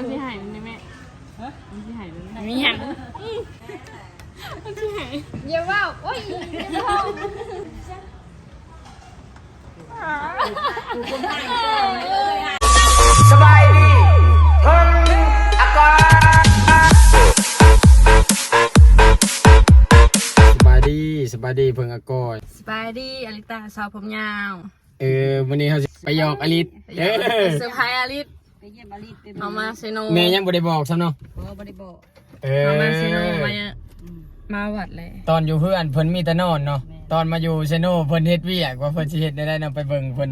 มันสิหายนี่แม่มันสิหายนี่มีหยังมันสิหายอย่าว่าโอ้ยอย่าว่าสบายดีเพิ่งอากาศสบายดีสบายดีเพิ่งอากอยสบายดีอลิตาสาวผมยาว เออวันนี้เขาสิไปหยอกอลิสเออ เซอร์ไพรส์อลิต ไปเยี่ยมอลิสเป็นเอามาเซโนแม่ยังบ่ได้บอกซ้ำเนาะโอ้บริบอกเออเอามาเซโนมาเนี่ยมาวัดเลยตอนอยู่เพื่อนเพิ่นมีแต่นอนเนาะตอนมาอยู่เซโนเพิ่นเฮ็ดเวียกว่าเพิ่นสิเฮ็ดได้ได้นำไปเบิ่งเพิ่น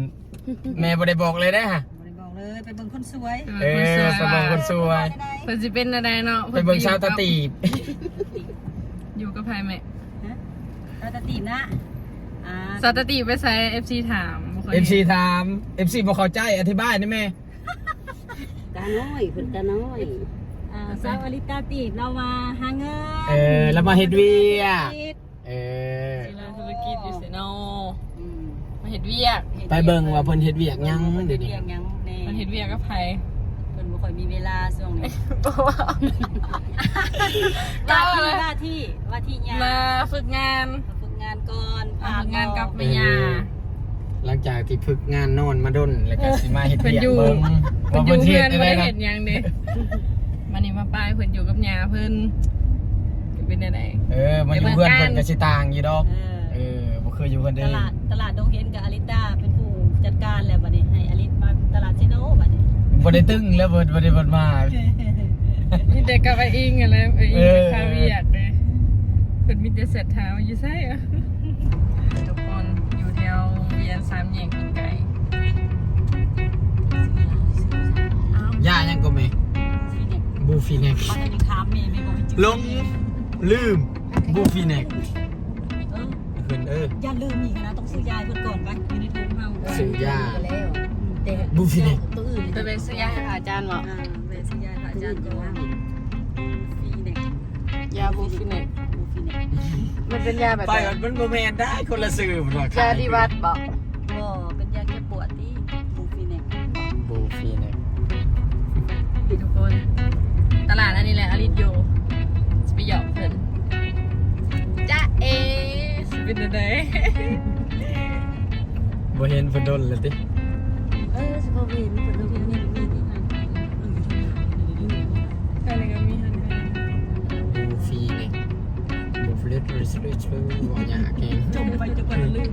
แม่บ่ได้บอกเลยได้อฮะบริบอกเลยไปเบิ่งคนสวยเออไปเบิ่งคนสวย เพิ่นสิเป็นอะไรเนาะไปเบิ่งชาวตาตีบอยู่กับไผแม่ฮะเราจะตีมนะอ่าสาวตาตีไปใส่ FC ถามบ่ค่อยเอห็นฟซีถาม FC บ่เข้าใจอธิบายได้แม่ตาน้อยเพิ่นตาน้อยอ่าสาวอลิตาตีบเรามาหาเงินเออแล้วมาเฮ็ดเวียกติดเออศิลาธุรกิจอยู่เซโนอืมมาเฮ็ดเวียกไปเบิ่งว่าเพิ่นเฮ็ดเวียกหยังเดี๋ยวนี้เรียงยังแน่มันเฮ็ดเวียกกับไผเพิ่นบ่ค่อยมีเวลาช่วงนี้บ่ว่าว่าที่ว่าที่ว่าที่ยามาฝึกงานมาฝึกงานก่อนมาฝึกงานกับแม่ยา หลังจากที่ฝึกงานนอนมาดนแล้วก็สิมาเฮ็ดเพิ่นเวียกอยู่เบิ่งเพิ่นว่าอเพิ่ยู่นสิเพื่เฮ็อนดบ่ได้ได้ไดเห็นหยังเด้มันนี่มาป้ายเพิ่นอยู่กับยาเพิ่นจะเป็นจังไดเออ มันอยู่เพื่อนเดี๋ยวเพิ่นก็สิต่างอยู่ดอกเออเออบ่เคยอยู่เพิ่นตเด้อลาดตลาดดงเห็นกับอลิตาเป็นผู้จัดการแล้วบัดนี้ให้อลิตมาตลาดเชโนบัดนี้บ่ได้ตึงแล้วเพิ่นบ่ได้เพิ่นมามีแต่กับไอ้อิงอะไรไอ้อิงเออคาเวียดเด้เพิ่นมีแต่เศษเท้าอยู่ไสอะ ยนสามแยกกินไก่อ้าวย่ายังก็แม่ฟีเน็กบูฟีเน็กบ้านนี้ค้ามเมย์ไม่บอกจริงลงลืมบูฟีเน็กเออเพิ่นเอออย่าลืมอีกนะต้องซื้อยาให้เพิ่นก่อนไปอยู่ในถุงเฮาซื้อยาแล้วแต่บูฟีเน็กตัวอื่นไปเป็นซื้อยาให้อาจารย์บ่อ่าไปซื้อยาให้อาจารย์ก่อนฟีเน็กยาบูฟิเนกบูฟีเน็ก มันเป็นยาแบบไปก่อนมันบ่แม่นได้คนละซื้อมันว่ายาดีวัดบ่ก็เป็นยาแก้ปวดที่บูฟีเน็กบูฟีเน็กพี่ทุกคน ตลาดอันนี้แหละอลิสโยจะไปหยอกเพิ่นจ้าเอสิเป็นจังไดบ่เห็นเพิ่นดนแล้วติเออสปอร์เวนเพิ่นดูที่นี่นี่นี่ ฟลิตริสริชบ่ยากเองจมไปจนกว่าจะลืม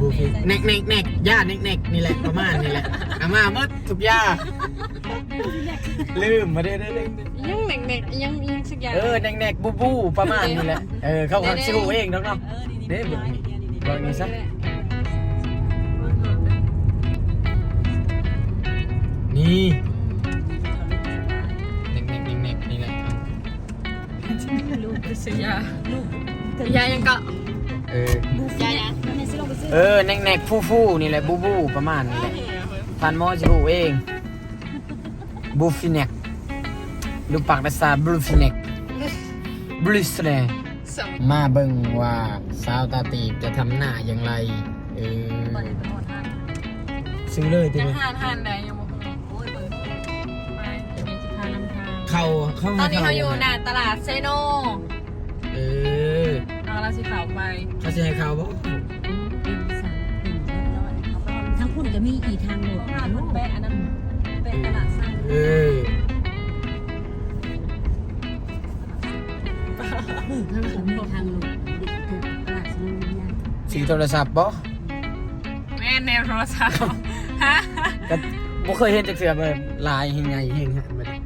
บูฟีเน็กเน็กเน็กย่าเน็กเน็กนี่แหละประมาณนี่แหละอามาหมดทุกย่าลืมมาเด้อเด้อเด้อยังเด็กๆยังยังสักอย่างเออแนกๆบูบูประมาณนี้แหละเออเขาคักสิฮู้เองเนาะเนาะเออดีเด้ดีเบิ่งนี่ดีดีเบิ่งนี่ซะนี่แนกๆแนกนี่แหละลูกจะซื้อยาลูก ยายังก็เออ ยายังนั่นสิลงไปซื้อเออแนกๆฟู่ๆนี่แหละบูบูประมาณนี้แหละฟันหมอสิฮู้เอง บูฟิเน็กดูปากภาษาบลูฟิเน็กบลูสเนสองมาเบิ่งว่าสาวตาตีบจะทำหน้าอย่างไร เออไปเลยไปหมดทางซื้อเลยทียังนี้หันหันได้ยังบ่ฮู้โอ้ยเปิดไปเดี๋ยวจะพานำทางเข้าเข้าตอนนี้เขาอยู่หน้าตลาดเซโนเออ เรากำลังสิเข้าไปเขาจะให้เขาบ่ทั้งพุ่นก็มีอีกทางหนึ่งหน้าคนแปะอันนั้นแปะตลาดไส้เออทั้งก็มีทางหนึ่งถูกตลาดสนุนยาสีโทรศัพท์บ่แม่แนวโทรศัพท์ฮะก็บ่เคยเห็นจักเทื่อแบบลายเฮงไงเฮงหันมาดิ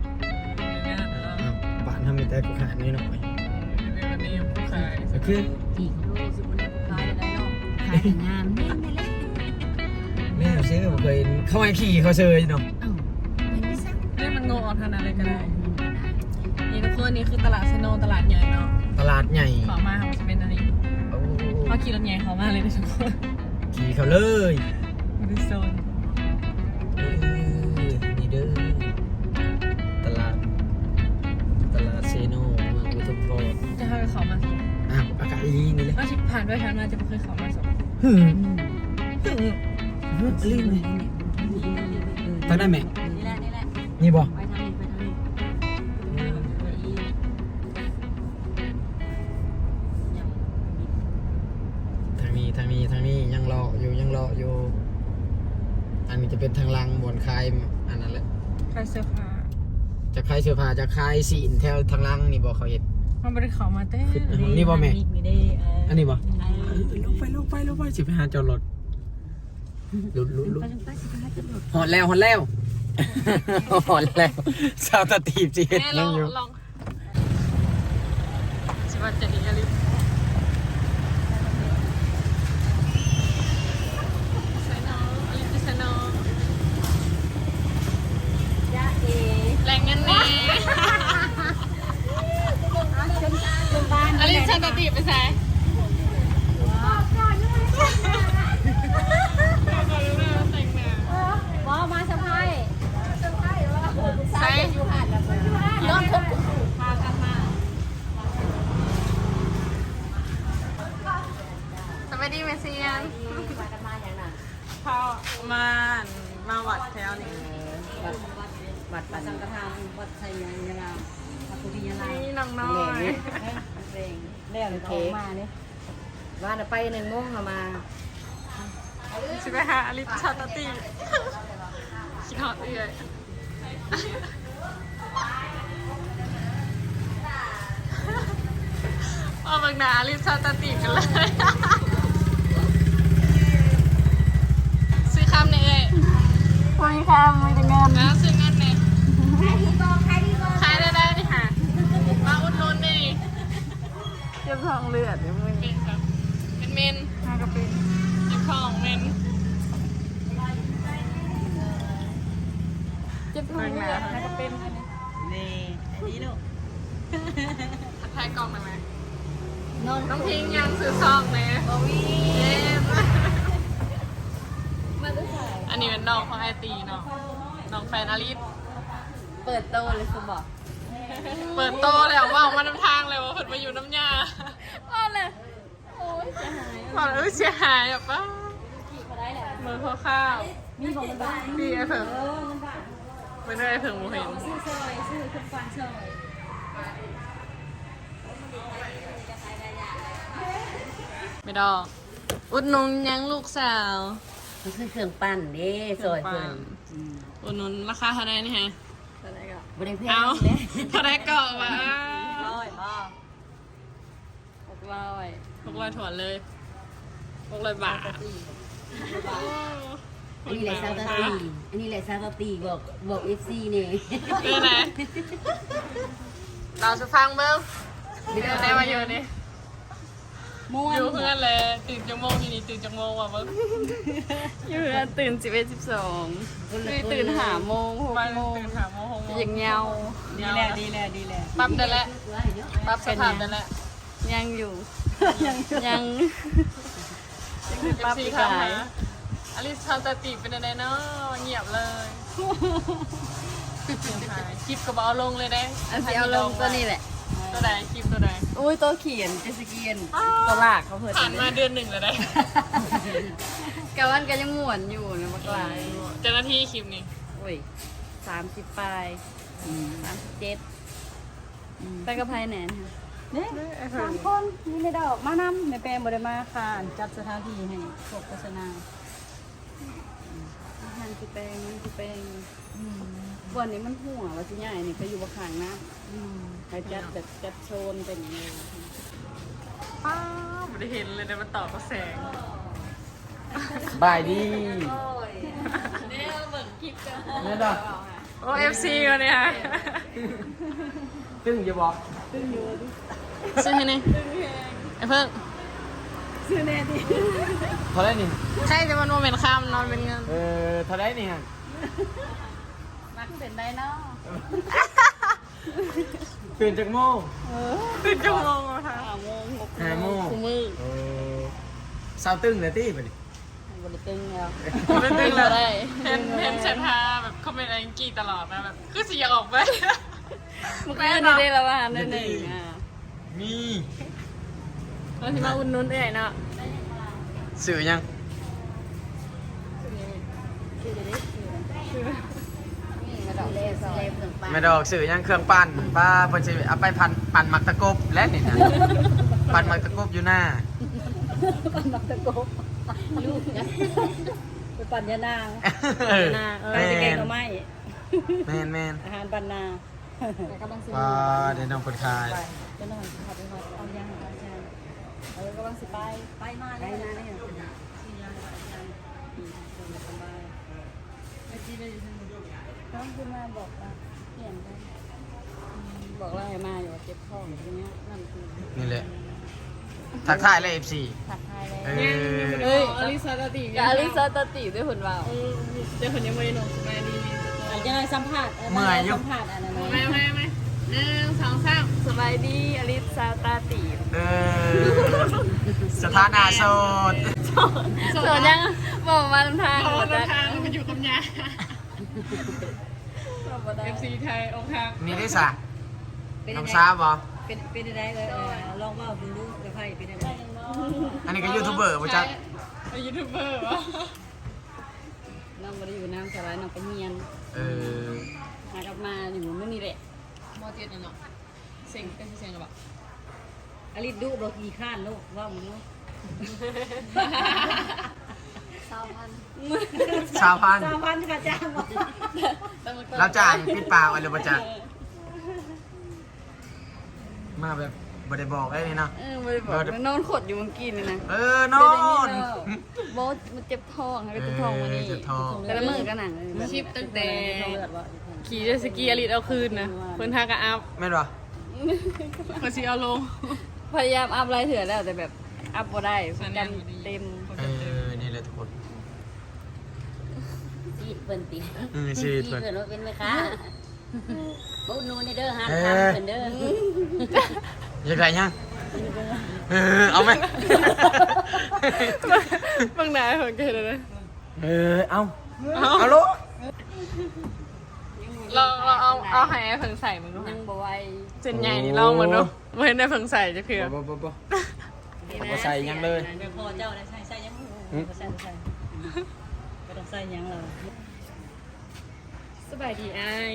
อ้าวบ้านทำมีแต่กูขาดน้อย คือที่ดูสิบนนี้ขายได้เนาะขายแต่งามแน่นเลยแม่ซื้อบ่เคยเห็นเข้ามาขี่เขาเซยเนาะเอ้าเป็นไม่ซักเล่นมันโง่ออกทางนั้นเลยก็ได้ นี่ทุกคนนี่คือตลาดเซโนตลาดใหญ่เนาะตลาดใหญ่ขอมาค่ะมันจะเป็นอันนี้โอ้เขาขี่รถใหญ่เขามาเลยนะทุกคนขี่เขาเลยบริโซน ผ่านไปผ่านมาจะไม่เคยขับมาสองหืมหืมลื่นเลยตอนนั้นไหมนี่แหละนี่แหละนี่บ่ทางนี้ทางนี้ทางนี้ยังรออยู่ยังรออยู่อันนี้จะเป็นทางลังบนคายอันนั้นแหละคายเสื้อผ้าจะคายเสื้อผ้าจะคายสีนแถวทางลังนี่บอกเขาเห็น มันไม่ได้เข้ามาเต้ขึ้นนี่บ่แม่ มีได้เอออันนี้บ่เออลงไปลงไปลงไปสิไปหาจอดรถลุดลุดลุดไปลงไปสิไปหาตำรวจหอดแล้วหอดแล้วหอดแล้วสาวตาตีบจีเห็ดแม่ลยัองงอยู่ลองสิว่าจะดีอะไรใส่น้องอะไรจะใส่น้อง จ้าเอ แรงเงินแน่ โรงพยาบาล อลิซชันตติไปใส่แต่งหน้า บอมาสะพาย ใส่ อยู่หันแล้วย้อนทุกพากันมา สวัสดีเมสเซียนมากันมาอย่างน่ะเข้ามามาวัดแถวนี้วัดวัดประสังฆทานวัดไทยยานยาลาพระพุทธยาลานี่น้องน้อยเพลงเรียกเลยออกมาเนี่ยว่าไปหนึ่งโมงเขามาสิไปหาอลิซชันตติคิดฮอดเอื่อยเอาบังหนาอลิซชันตติกันเลย ซื้อคำเนี่ยเอ้ย คุยค่ะไม่ได้เงินแล้วซื้อเงินเนี่ยขายได้ได้ดิค่ะมาอุดหนุนดิเจ็บท้องเลือดเดี๋ยวมึงเป็นครับเป็นเมนน่าก็เป็นเจ็บท้องเมนเจ็บท้องเลือดน่าก็เป็นนี่อันนี้ลูกทักทายกล่องหน่อยไหมนอนน้องพิงยังซื้อซองไหมบวีเย้มาด้วยค่ะอั นนี้เป็นน้องของไอตีเนาะน้องแฟนอลิสเปิดโตเลยคุณบอกเปิดโตแล้วว่าออกมาน้ำทางเลยว่าเพิ่นมาอยู่น้ำยาว่าเลย โอ้ยเสียหายบอกเออเสียหายแบบป้าขี่มาได้แหละเมือข้าวมีของมันบ้างๆดีไอเพิ่งเออมันบ้างไม่ได้ไอเพิ่งมูเห็นซื้อซอยซื้อคุณฟันซอยไม่ดอกอุดหนุนยังลูกสาว มันคือเครื่องปั้นเด้ซอยเพิ่นอุดหนุนราคาเท่าไหร่นี่ฮะบริเพณเอาเลยเท่าไหร่เกาะวะร้อยบ่หกร้อยหกร้อยถวนเลยหกร้อยบาทอันนี้แหละซาตาตีอันนี้แหละซาตาตีบอกบอกเอฟซีนี่เป็นไงเราจะฟังเบิ้งมีอะไรมาอยู่นี่ ม่วอนยู่เพื่อนเลยตื่นจังโมงอยู่นี่ตื่นจังโมงว่ะเบิ้งอยู่เรือนตื่นสิบเอ็ดสิบสองคือตื่นหาโมงหกมาโมงตื่นหาโมงหกโมงยังเงาดีแล้วดีแล้วดีแล้วปั๊บได้แล้วปั๊บสภาพได้แล้วยังอยู่ ยังยังปั๊บสี่คำนะอลิซชาวตาติเป็นอะไรเนาะเงียบเลยคลิปก็บเอาลงเลยได้อันที่เอาลงตัวนี้แหละ ตัวใดคลิปตัวใด อุ้ยตัวเขียนเจสกีนตัวลากเขาเพิ่นผ่านมาเดือนหนึ่งแล้วได้กะวันก็ยังม่วนอยู่นะบักหลายเจ้าหน้าที่คลิปนี้โอ้ยสามสิบปลายสามสิบเจ็ดไปกับไพ่แหนนค่ะเนี่ยสามคนนี่ไม่ได้ออกมานำในแปลงบริมาค่ะจัดสถานที่ให้พวกโฆษณา อาหารคือแปลงมันคือแปลงวันนี้มันหัวว่าสิใหญ่นี่ก็อยู่บนขางนะไปจัดแบบจัดโซนเป็นอย่างนี้ป้าไม่ได้เห็นเลยนะมันต่อก็แสงบายดีเนี่ยเหมือนคลิปกันแม่ดอกโอ้เอฟซีกันเนี่ยตึ้งอย่าบอกซื้อให้นี่ไอ้เพิ่ง ซื้อแน่ดิเท่าไรนี่ใช่แต่มันโมเมนต์ข้ามนอนเป็นเงินเออเท่าไรนี่ฮะมักเป็นได้เนาะตื่นจากโมงตื่นชั่วโมงอะค่ะห้าโมงหกห้าโมงคุมือเออเศร้าตึ้งเลยตี้ไปดิบริตึงแล้วไม่ตื่นแล้วได้เห็นเห็นเชนทาแบบคอมเมนต์อะไรกี้ตลอดนะแบบคือสิอยากออกไปเมื่อกี้นี่ได้ละว่านั่นเองอะมี เราที่มาอุ่นนุ่นเอ้ยเนาะสื่อยังมาดอกเล่ซอยเพิ่งปแม่ดอกสื่อยังเครื่องปั่นป้าเพิ่นสิเอาไปพันปั่นหมักตะกบและนี่นะปั่นหมักตะกบอยู่หน้ามักตะโกบลูกนะปั่นยานางเออนาเออแมจะแกงนหน่อไม้แมนแมนอาหารปันนาแต่กำลังสิว้าเดี๋ยวน้องคนขายจะนอนขับไปขับเอาย่างเอาย่าง เออกำลังสิไปไปมาไปมาเนี่ยสี่ย่างย่างอืมเดินสบายเมื่อกี้ได้ยินเสียงน้องขึ้นมาบอกว่าเปลี่ยนไปบอกว่าให้มาอยู่ว่าเจ็บท้องอย่างเงี้ยนั่นคือนี่แหละทักทายเลย FC ทักทายเลยเออเฮ้ยอลิซาตติกับอลิซาตติด้วยคนว่าเออเจ้าคนยังไม่ได้นอนสบายดีอาจจะได้สัมผัสสัมผัสอันนั้นไม่ไม่ไม่หนึ่งสองสามสบายดีอลิซาตติเออสถานะโสดโสดยังบอกมาทางเพราะหมว่าดแล้วทางมันอยู่กับยาเอฟซีไทยองค์ทางมีได้สะน้องซาบบ่เป็นเป็นอะไรเลยลองว่าดูดูกับใครเป็นอะไรอันนี้ก็ยูทูบเบอร์ป่ะจ๊ะเป็นยูทูบเบอร์วะน้องมาได้อยู่น้ำสบายน้องไปเมียนเออหากลับมาอยู่ไม่นี่แหละมอเจ็ดนั่นเนาะเสียงเป็นเสียงหรอเปล่า อลิดูบอกกี่ข้านลูกว่ามึงลูกสาวพันชาวพันสามพันค่ะจ้างบอกเราจ่ายปิดปากอะไรป่ะจ๊ะมาแบบบ่ได้บอกได้นี่เนาะเออไม่ได้บอกนอนขดอยู่เมื่อกี้นี่นะเออนอนบอสมันเจ็บท้องให้ไปเจ็บท้องมานี่เจ็บท้องแต่ละมือก็หนังเลยชิปตั้งแต่เลือดว่าขี่เจตสกีอลิสเอาคืนนะเพิ่นทากะอัพแม่นบ่เพิ่นสิเอาลง พยายามอัพไลน์เถื่อแล้วแต่แบบอัพบ่ได้กันเต็มเออนี่แหละทุกคนสีเปิ้นตีเออชีวิตสีเพิ่นเปิ้นว่าเป็นไหมคะบุญนูนี่เด้อฮะเออทำเป็นเด้ออยากได้ยังเออเอาไหมบางนายเพิ่นก็เห็นแล้วนะเออเอาเอาลูกลองลองเอาเอาให้เพิ่งใส่มึงดูยังบ่ไหวเจนใหญ่นี่ลองมันดู บ่เห็นได้เพิ่งใส่จะคือบ่บ่บ่ บ่ใส่ยังเลยเดี๋ยวพอเจ้าได้ใส่ใส่ยังบ่ใส่ใส่ไม่ต้องใส่ยังเลยสบายดีอ้าย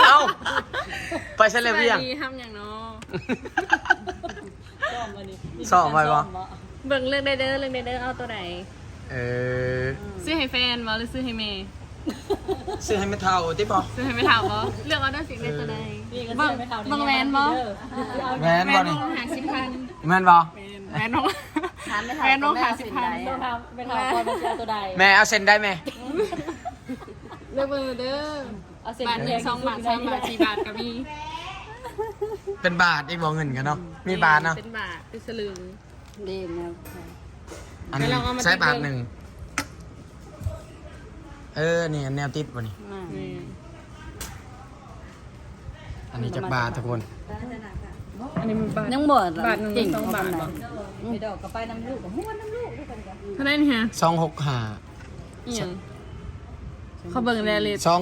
เอาไปเฉลยเพียง สบายดีทำอย่างเนาะซ่อมมาดิซ่อมไว้บ่เบิ่งเลือกได้เด้อเลือกได้เด้อเอาตัวไหนเออ ซื้อให้แฟนบ่หรือซื้อให้แม่ ซื้อให้ไม่เท่าติบ่ซื้อให้ไม่ถามบ่เลือกเอาได้สิ่งใดตัวใดนี่ก็เบิ่งใส่ไม่เท่าเบิ่งแหวนบ่แมนแหวบ่นน้นี่องหาสิบพันแมนบ่แหวนน้องถามไม่แหทัวนนน้องหาสิบพันต้องทำเป็นทำก่อนจะเอาตัวใดแม่เอาเซ็นได้ไหมเลือกเบอร์เด้อเอาเส้นบาทหนึ่งสองบาทสามบาทสี่บาทก็มีเป็นบาทอีกบ่เงินกันเนาะมีบาทเนาะเป็นบาทเป็นสลึงดีนะอันนี้แล้วเราเอามาใช้บาทติดเงินหนึ่ง เออนี่แนวติดบ่นี่นี่อันนี้จากบาททุกคน อันนี้มันบาท ยังหมดบาทหนึ่งจริงสองบาทบ่ ไปดอกกับไปน้ำลูกกับหัวน้ำลูกด้วยกันกันเท่านั้นนี่ฮะสองหกห้าอีหยังเขาเบิ่งแรเลยสอง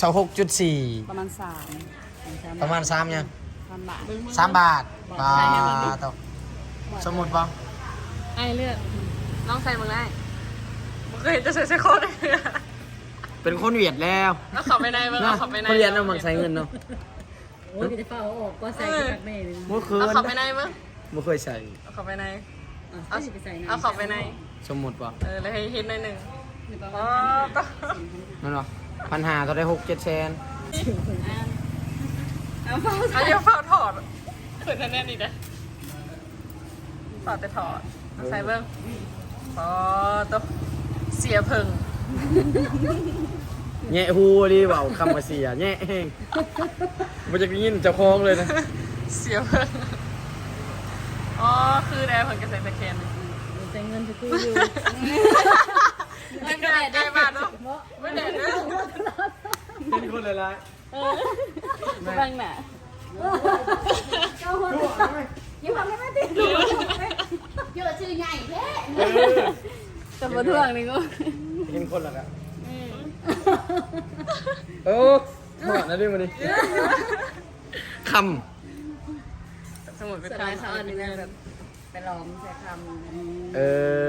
สองหกจุดสี่ประมาณสามประมาณสามยังสามบาทสามบาทบาทต่อสมมุติป่ะไอ้เลือกน้องใส่มึงได้มึง เคยเห็นจะใส่ใส่โคตรเลยเป็นคนเวียดแล้วเอาขับไปในเบิ่งเอาขับไปในคนเรียนเอามักใช้เงินเนาะโอ้ยจะเฝ้าออกก็ใส่กับแม่เลยเมื่อคืนเอาขับไปในเบิ่งไม่เคยใส่เอาขับไปในเอาไปใส่เอาขับไปในสมมุติป่ะเออแล้วให้เห็นหน่อยหนึ่งอ๋อก็นั่นเหรอพันหาเขาได้หกเจ็ดแสนเอาเดี๋ยวเฝ้าถอดเปิดแน่ๆนี่นะถอดแต่ถอดเอาใส่เบิ่งอ๋อตัว เสียเพิ่งแง่ฮูดีเปล่าคำมาเสียแง่เองมันจะยินเจ้าของเลยนะ เสียเพิ่งอ๋อ คือแอร์เพิ่งกระใส่ตะแคนใส่เงินจะกู้อยู่ไม่ได้ได้บาทเนาะไม่ได้เนาะเป็นคนละลายบ้างน่ะเยอะชื่อใหญ่แท้ แต่บ่ท่วงนี่ก็เป็นคนละกันเออเหมาะนะด้วยมันนี่คสมุดเป็นสคลายำสะออนนี่นะแบบไปหลอมใส่คำเอ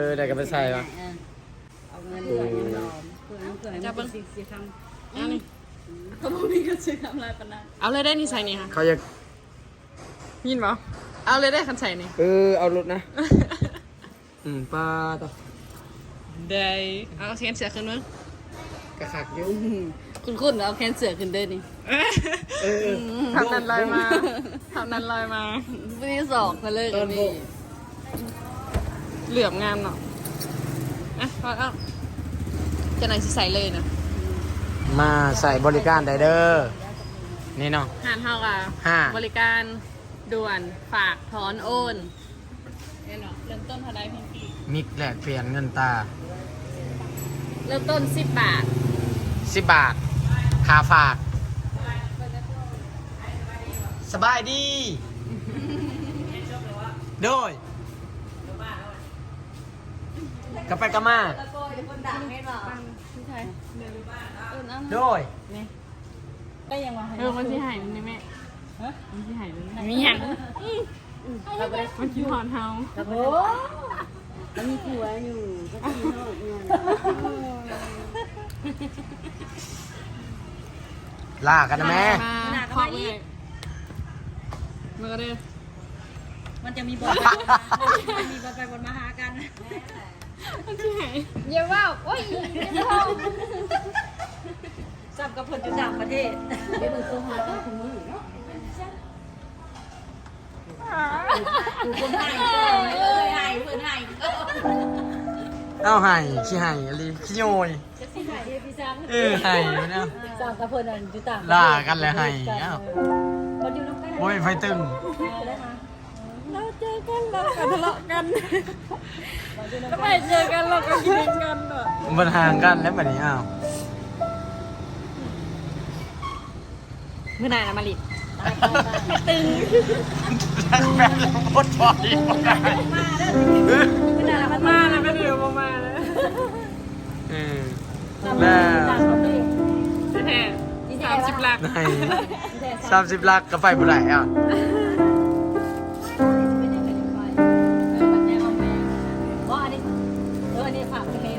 อได้กันไปใส่ปะำเอาเงินใส่หลอมเพื่อเพื่อให้มันเป็นสีสีคำอันนี้เขาบ่มีก็ซื้อทำลายปานนั้นเอาเลยได้นี่ใส่นี่ค่ะเขาอยากยินเปล่าเอาเลยได้คันใส่นี่ เออเอารถนะ อืมป้าต่อ ได้เอาแขนเสือขึ้นมั้งกระขักอยุ่คุณคุณเอาแขนเสือขึ้นเด้อนี่ทำนั้นลอยมาทำนั้นลอยมาไม่ได้สอกมาเลยกันนี่เหลื่อมงามเนาะอะพอเอาจะไหนสิใส่เลยนะมาใส่บริการได้เด้อนี่เนาะหานเท่ากับห้าบริการด่วนฝากถอนโอนเนี่ยเนาะเริ่มต้นเท่าไรพี่พี่มิกแลกเปลี่ยนเงินตา เริ่มต้นสิบบาทสิบบาทค่าฝาก สบายดี โดยกลับไปกลับมาพี่ชายเออนั่นโดยได้ยังวะเออมันสิหายมันได้ไหมมันสิหายมันมีหยังมันสิหอนเฮาโอ้มันมีผัวอยู่ก็กินโลกเนี่ย ลากันนะแม่มาขอบเลยมันก็ได้มันจะมีบอลมันมีบอลไปบอลมาหากันมันสิหายอย่าว่าโอ้ยอย่าว่าจับกับเพิ่นอยู่ต่างประเทศเดี๋ยวมึงโทรหาตัวคุณมือเนาะกูคนไทยเลยไทยเพิ่นไทย เอาไห้ขี้ไห้อะไรขี้โยย จะสิไทยพี่ซังเออไห้เนาะสาวกับเพิ่นนั่นอยู่ต่างลากันเลยให้เอ้าบอลอยู่น้ำกันโอ้ยไฟตึงได้มาเราเจอกันเราก็ทะเลาะกันทำไมเจอกันเราก็กินกันเนาะมันห่างกันแล้วแบบนี้อ้าวเมื่อไหร่นะมาลิแม่พดพอดีมาได้ไม่นานมันมาแล้วไม่เดี๋ยวมามาแล้วเออ แล้วแท้สามสิบหลักไหนสามสิบลักก็ไปบุไรอะว่าอันนี้เอออันนี้ฝากจะเป็น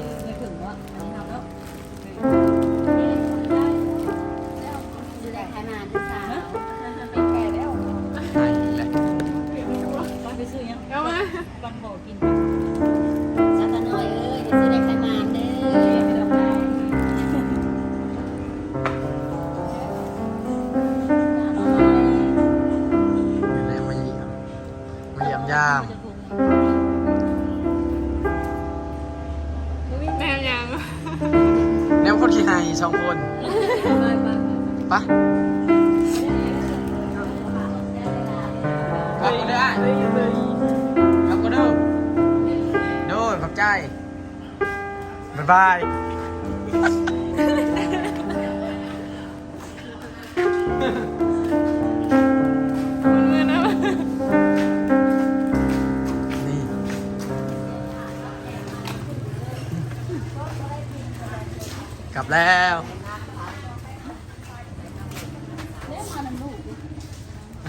แล้ว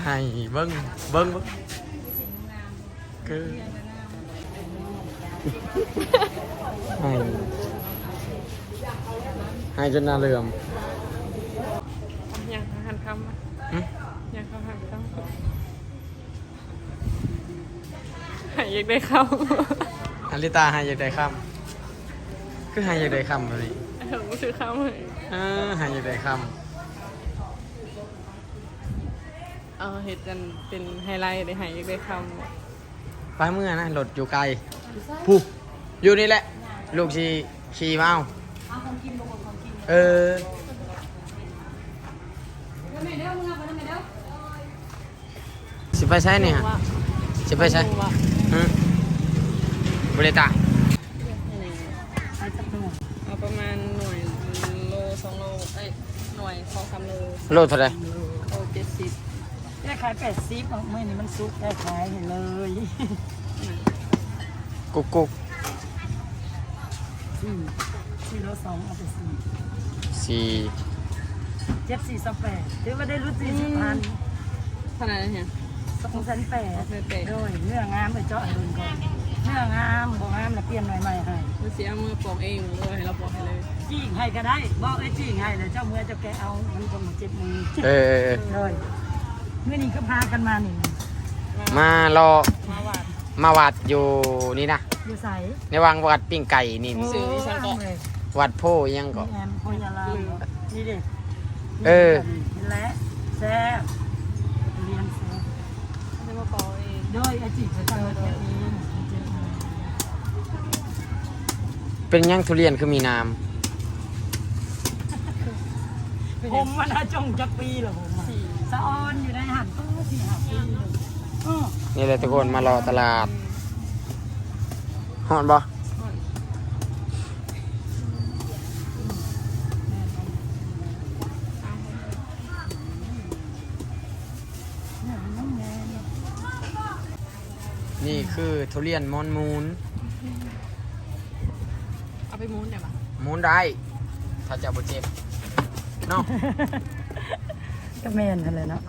ให้เบิ้งเบิ้งเบิ้งคือให้ให้จนหนาเหลื่อมยังหันคำมาหึยังเขาหันคำหายยังได้เข้าอาริตาให้อยากได้คำคือให้อยากได้คำแบบ นี้ถึงซื้อเข้าเลยเออให้อยากได้คเอาเห็ดกันเป็นไฮไลท์เลยหายยังได้เข้าำไปเมื่อนะรถอยู่ไกลผู้อยู่นี่แหละ ลูกชีขี่มาเอาเออสิไปใช้เนี่ยว่าสิไปใช้ ว่าอืมบริตาเอา โลโลเท่าไหรโลเจ็ดสิบแค่ขายแปดซิปเมื่อนี้มันซุกแค่ขายเห็นเลยกุ๊กกุ๊กสี่สี่โลสองเอาไปสี่สี่เจ็ดสี่สแปดถือว่าได้รู้สี่สิบพันขนาดนั้นเนี่ยสองแสนแปดไม่เป็ดโดยเนื้องามไปเจาะให้ดูก่อนเนื้องามบ่งามแล้วเปลี่ยนหน่อยใหม่ให้มันเสียมือปอกเองเลยให้เราปอกให้เลย จี้ให้ก็ได้บอกไอ้จี้ให้แล้วเจ้าเมื่อเจ้าแกเอามันก็มาเจ็บมือเออเออเออเลยเมื่อนี้ก็พากันมานี่มารอมาวัดมาวัดอยู่นี่นะมอยู่ใสในวังวัดปิ้งไก่นี่สื่อที่ฉันก็วัดโพยังก็แอมโพยาลานี่ดิเออนี่แหละแซ่บเรียนแซ่บจะมาปอเองด้วยอาจิตจะทำแบบนี้เป็นยังทุเรียนคือมีน้ ผมมันอาจงจักปีเหรอผมอะสะออนอยู่ในหันก็สี่ห้าปีเลยอ้อำนี่เลยทุกคนมารอตลาดหอนบ่นี่คือทุเรียนมอนมูนเอาไปมูนได้ปะมูนได้ ถ้าจะบ่เจ็บ เนาะก็แม่นอะไรเนาะ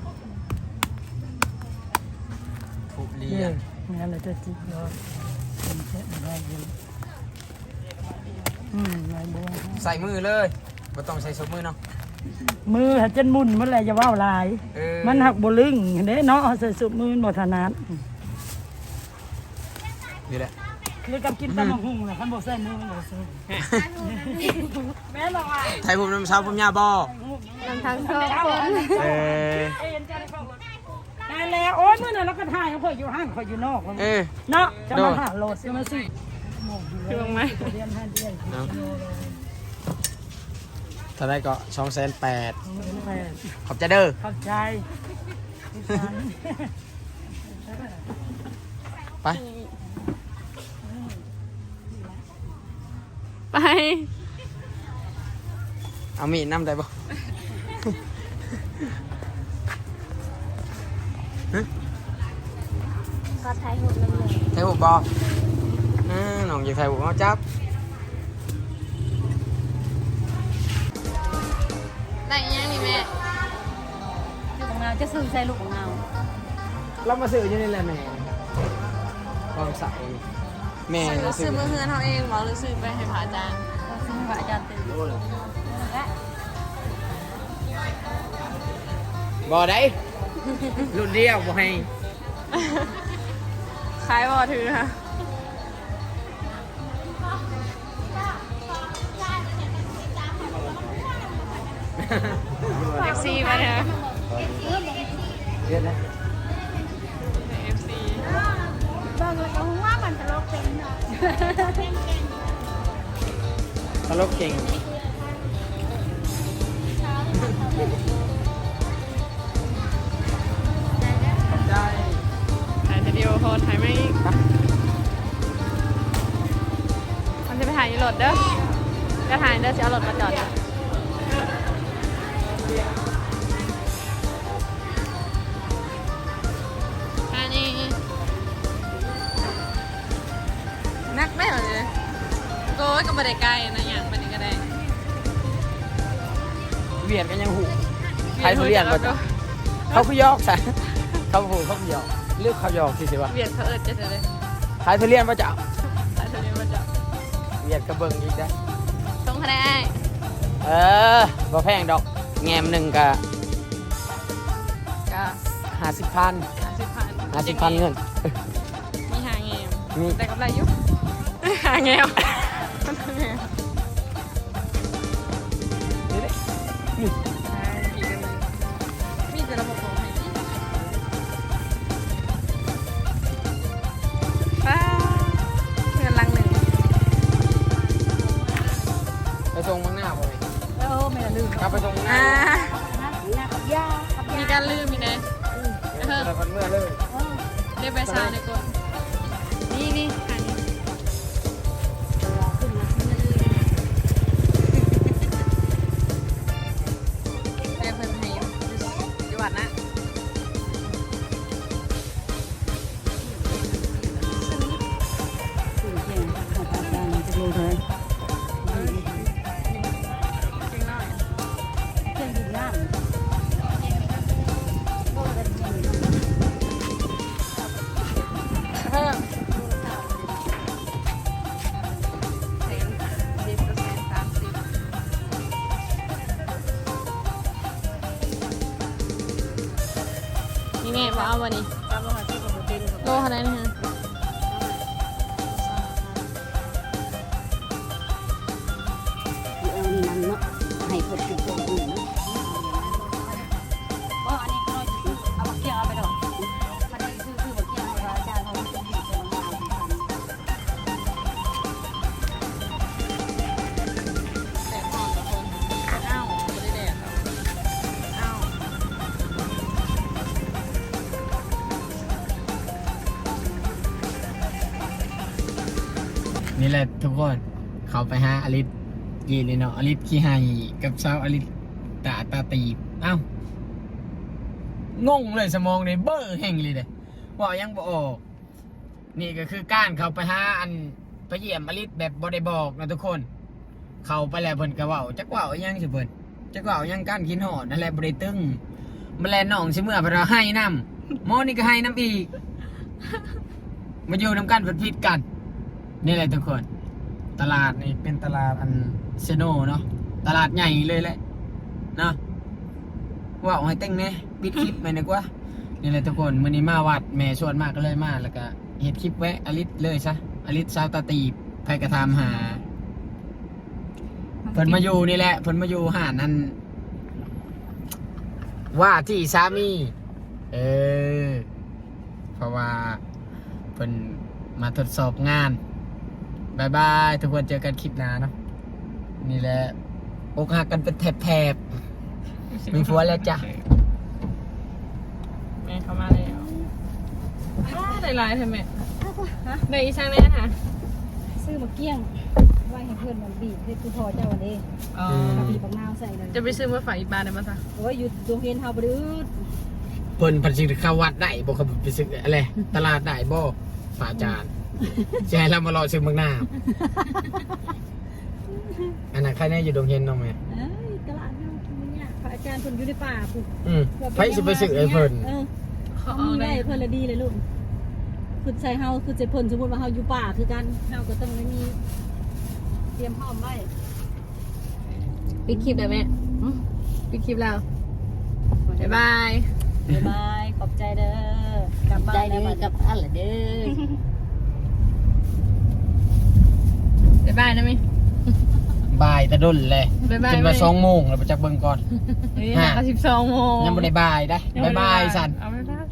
ทุเรียนงั้นเราจะจิบเนาะเป็นแค่ได้ยินอืมลายบัวใส่มือเลยบ่ต้องใส่ซบมือเนาะมือหัดจนมุนเมื่อไรจะว่าวลายเออมันหักบลึงเด้เนาะเอาใส่สุมือบ่ถนัดนี่แหละคือกับกินตำบักหุ่งแหละคันบ่ใส่มือมันบ่ใส่ แม่นบ่ว่าไทยผมน้ำเช้าผมยาบ่นำทางสองคนเออได้แล้วโอ้ยมื้อนั้นเราก็ถ่ายเขาเพิ่นอยู่ห้างเขาอยู่นอกเออเนาะจะมาหาโหลดจะมาสิคือลงไหมเรียนห้าเดือนเนาะถ้าได้ก็ช่องแสนแปดแม่ขอบใจเด้อเข้าใจไป ไป เอามีดน้ำได้บ่ก็ถ่ายหุ่นมันเลยไทยหุบบ่อือน้องอยากไทยหุบเอาจับได้ยังนี่แม่ลูกของเราจะซื้อใส่ลูกของเราเรามาซื้ออยู่นี่แหละแม่ความใสแม่เราซื้อมือเฮือนเขาเองหมอหรือซื้อไปให้พระอาจารย์เราซื้อพระอาจารย์ตื่นและ บ่ได้รุ่นเดียวบ่ให้ขายบ่ถือค่ะเอฟซีมาเนี่ยเรียนนะเอฟซีตลกเก่งขอ ถ่ายในรถเด้อจะถ่ายเด้อจะเอารถมาจอดอะอันนี้นักไม่เหรอเนี่ยโก้ยก็ไม่ได้ไกลนะอย่างมันนี่ก็ได้เวียนกันยังหูไทยทุเรียนบ่จ้ะเขาคือยอกซะเขาหูเขาคือยอกเลือกเขายอกสิสิวะเวียดเขาเอิดจะเลยไทยทุเรียนบ่จ้ะสายทะเลมาจาก เวียนกระเบิงอีกได้อตรงคะแนนเออบ่แพงดอก แงมหนึ่งกะก็ห้าสิบพันห้าสิบพันห้าสิบพันเงิน มีหาเงมมี แต่กำไรอยุหาเงม แหละทุกคน เขาไปหาอลิสยีนี่เนาะอลิสขี้ไห้กับสาวอลิสตาตาตีบเอ้างงเลยสมองในเบอร์แห่งเลยเด้ว่ายังบออก นี่ก็คือการเขาไปหาอันไปเยี่ยมอลิสแบบบ่ได้บอกนะทุกคน เขาไปแล้วเพิ่นก็เว้าจักว้ายังสิเพิ่นจักว้ายังกันกินหอดนั่นแหละบ่ได้ตึงแลน้องสิเมื่อเพนเราให้น้ำมอนี่ก็ให้น้ำอีกมาอยู่น้ำกันเพิ่นผิดกัน นี่แหละทุกคน ตลาดนี่เป็นตลาดอันเซโนเนาะตลาดใหญ่เลยแหละเนาะว่าเอาให้เต้งเนี่ยปิดคลิปไปนึกว่านี่แหละทุกคนมือนี้มาวัดแม่ชวนมากก็เลยมาแล้วก็เฮ็ดคลิปไว้อลิสเลยซะอลิสซาวตาตีบใครกระทำหาเพิ่นมาอยู่นี่แหละเพิ่นมาอยู่หานั่นว่าที่สามี เออ เพราะว่าเพิ่นมาทดสอบงาน บายบายทุกคนเจอกันคลิปหน้าเนาะนี่แหละอกหักกันเป็นแถบๆมีผัวแล้วจ้ะแม่เขามาแล้วอ้าวได้ลายทำไมได้อีช่างแน่ค่ะซื้อมาเกี่ยงไว้ให้เพื่อนมันบีบให้คือพอเจ้าวันนี้อ๋อกับบีบบักนาวใส่เลยจะไปซื้อมาฝากอีบ้านได้มั้ยซะโอ้ยอยู่ดวงเห็นเฮาบ่ดื้อเพิ่นพันสิเข้าวัดได้บ่ครับไปซื้ออะไรตลาดได้บ่ฝาจาน จะให้เรามารอซื้อเมืองหน้า อันนั้นใครแน่อยู่ดงเฮนน้องแม่เอ้ยตลาดเฮามันยากพระอาจารย์เพิ่นอยู่ในป่าพุ่นอืมไปสิไปซื้อไอ้เพิ่นเออเขาเขาเอามีได้ได้เพิ่นละดีเลยลูกคือใส่เฮาคือจะเพิ่นสมมุติว่าเฮาอยู่ป่าคือกันเฮาก็ต้องได้มีเตรียมพร้อมไว้ปิดคลิปได้ไหมอืมปิดคลิปแล้วบ๊ายบาย บ๊ายบายขอบใจเด้อกลับบ้านแล้วบัดนี้อะไรเด้อ บ๊ายบายนะมิบ่ายตะดุนเลยบ๊ายบายจนว่าสองโมงแล้วไปจักเบิ่งก่อนเฮ้ยฮะหาสิบสองโมงยังบ่ได้บ่ายได้บ๊ายบายสัน เอาบ๊ายบาย